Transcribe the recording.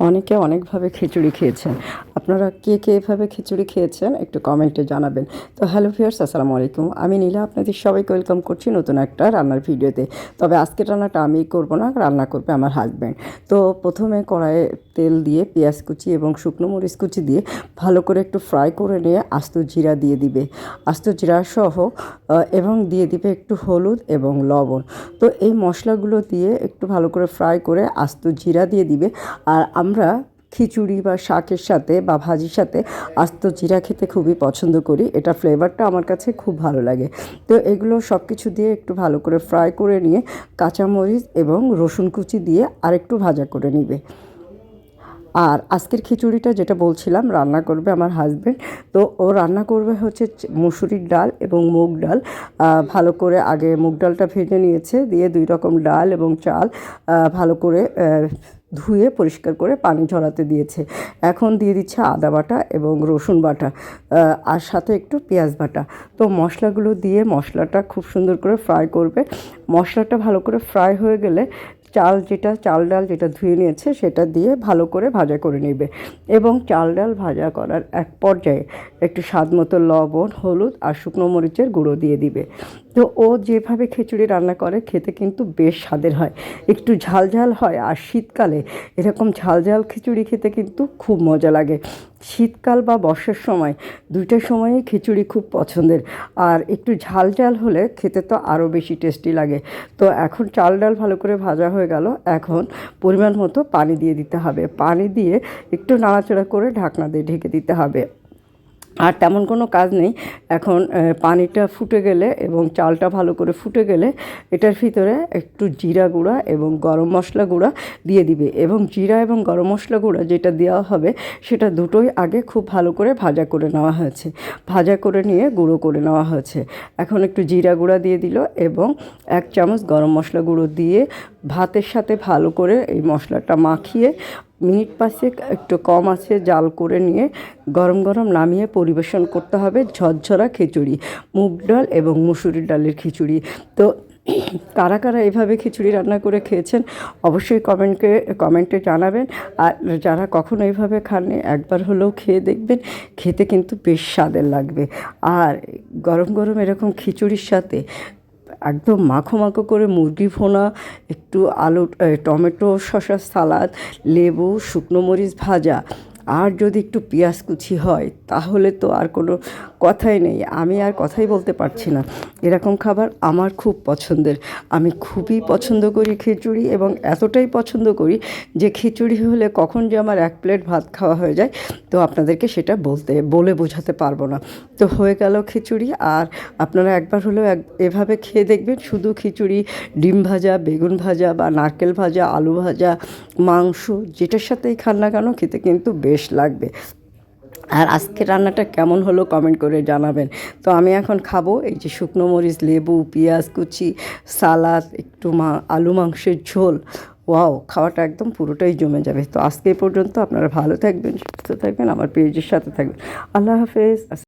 অনেকে অনেকভাবে খিচুড়ি খেয়েছেন। আপনারা কে কে এভাবে খিচুড়ি খেয়েছেন একটু কমেন্টে জানাবেন। তো হ্যালো ভিউয়ার্স, আসসালামু আলাইকুম। আমি নীলা, আপনাদের সবাইকে ওয়েলকাম করছি নতুন একটা রান্নার ভিডিওতে। তবে আজকের রান্নাটা আমি করব না, রান্না করবে আমার হাজব্যান্ড তো প্রথমে কড়াইয়ে তেল দিয়ে পেঁয়াজ কুচি এবং শুকনো মরিচ কুচি দিয়ে ভালো করে একটু ফ্রাই করে নিয়ে আস্ত জিরা দিয়ে দিবে। আস্ত জিরা সহ এবং দিয়ে দিবে একটু হলুদ এবং লবণ। তো এই মশলাগুলো দিয়ে একটু ভালো করে ফ্রাই করে আস্ত জিরা দিয়ে দিবে। আর আমরা খিচুড়ি বা শাকের সাথে বা ভাজির সাথে আস্ত জিরা খেতে খুবই পছন্দ করি। এটা ফ্লেভারটা আমার কাছে খুব ভালো লাগে। তো এগুলো সব কিছু দিয়ে একটু ভালো করে ফ্রাই করে নিয়ে কাঁচামরিচ এবং রসুন কুচি দিয়ে আরেকটু ভাজা করে নিবে। আর আজকের খিচুড়িটা যেটা বলছিলাম, রান্না করবে আমার হাজব্যান্ড তো ও রান্না করবে হচ্ছে মুসুরির ডাল এবং মুগ ডাল। ভালো করে আগে মুগ ডালটা ভেজে নিয়েছে, দিয়ে দুই রকম ডাল এবং চাল ভালো করে ধুয়ে পরিষ্কার করে পানি ঝরাতে দিয়েছে। এখন দিয়ে দিচ্ছে আদা বাটা এবং রসুন বাটা আর সাথে একটু পেঁয়াজ বাটা। তো মশলাগুলো দিয়ে মশলাটা খুব সুন্দর করে ফ্রাই করবে। মশলাটা ভালো করে ফ্রাই হয়ে গেলে চাল যেটা, চাল ডাল যেটা ধুয়ে নিয়েছে সেটা দিয়ে ভালো করে ভাজা করে নেবে। এবং চাল ডাল ভাজা করার এক পর্যায়ে একটু স্বাদ মতো লবণ, হলুদ আর শুকনো মরিচের গুঁড়ো দিয়ে দিবে। তো ও যেভাবে খিচুড়ি রান্না করে খেতে কিন্তু বেশ স্বাদের হয়। একটু ঝাল ঝাল হয় আর শীতকালে এরকম ঝাল ঝাল খিচুড়ি খেতে কিন্তু খুব মজা লাগে। শীতকাল বা বর্ষার সময় দুইটা সময়ই খিচুড়ি খুব পছন্দের। আর একটু ঝাল ঝাল হলে খেতে তো আরও বেশি টেস্টি লাগে। তো এখন চাল ডাল ভালো করে ভাজা হয়ে গেল। এখন পরিমাণ মতো পানি দিয়ে দিতে হবে। পানি দিয়ে একটু নাড়াচাড়া করে ঢাকনা দিয়ে ঢেকে দিতে হবে। আর তেমন কোনো কাজ নেই। এখন পানিটা ফুটে গেলে এবং চালটা ভালো করে ফুটে গেলে এটার ভিতরে একটু জিরা গুঁড়া এবং গরম মশলা গুঁড়া দিয়ে দিবে এবং জিরা এবং গরম মশলা গুঁড়া যেটা দেওয়া হবে সেটা দুটোই আগে খুব ভালো করে ভাজা করে নেওয়া হয়েছে। ভাজা করে নিয়ে গুঁড়ো করে নেওয়া হয়েছে। এখন একটু জিরা গুঁড়া দিয়ে দিল এবং এক চামচ গরম মশলা গুঁড়ো দিয়ে ভাতের সাথে ভালো করে এই মশলাটা মাখিয়ে মিনিট পাঁচেক একটু কম আছে, জাল করে নিয়ে গরম গরম নামিয়ে পরিবেশন করতে হবে ঝরঝরা খিচুড়ি, মুগ ডাল এবং মুসুরির ডালের খিচুড়ি। তো কারা কারা এভাবে খিচুড়ি রান্না করে খেয়েছেন অবশ্যই কমেন্টকে, কমেন্টে জানাবেন। আর যারা কখনো এইভাবে খাননি, একবার হলেও খেয়ে দেখবেন, খেতে কিন্তু বেশ স্বাদের লাগবে। আর গরম গরম এরকম খিচুড়ির সাথে একদম মাখো মাখো করে মুরগি ফোনা একটু আলু টমেটো শসা, সালাদ, লেবু, শুকনো মরিচ ভাজা। আর যদি একটু পেঁয়াজ কুচি হয়, তাহলে তো আর কোনো কথাই নেই। আমি আর কথাই বলতে পারছি না। এরকম খাবার আমার খুব পছন্দের। আমি খুবই পছন্দ করি খিচুড়ি এবং এতটাই পছন্দ করি যে খিচুড়ি হলে কখন যে আমার এক প্লেট ভাত খাওয়া হয়ে যায়, তো আপনাদেরকে সেটা বলতে, বলে বোঝাতে পারব না। তো হয়ে গেল খিচুড়ি আর আপনারা একবার হলেও এক, এভাবে খেয়ে দেখবেন শুধু খিচুড়ি, ডিম ভাজা, বেগুন ভাজা বা নারকেল ভাজা, আলু ভাজা, মাংস, যেটার সাথেই খান না কেন, খেতে কিন্তু বেশ লাগবে। আর আজকে রান্নাটা কেমন হলো কমেন্ট করে জানাবেন। তো আমি এখন খাব এই যে শুকনো মরিচ, লেবু, পেঁয়াজ কুচি, সালাদ, একটু মা, আলু মাংসের ঝোল। ওয়াও, খাওয়াটা একদম পুরোটাই জমে যাবে। তো আজকে পর্যন্ত আপনারা ভালো থাকবেন, সুস্থ থাকবেন, আমার পেজের সাথে থাকবেন। আল্লাহ হাফেজ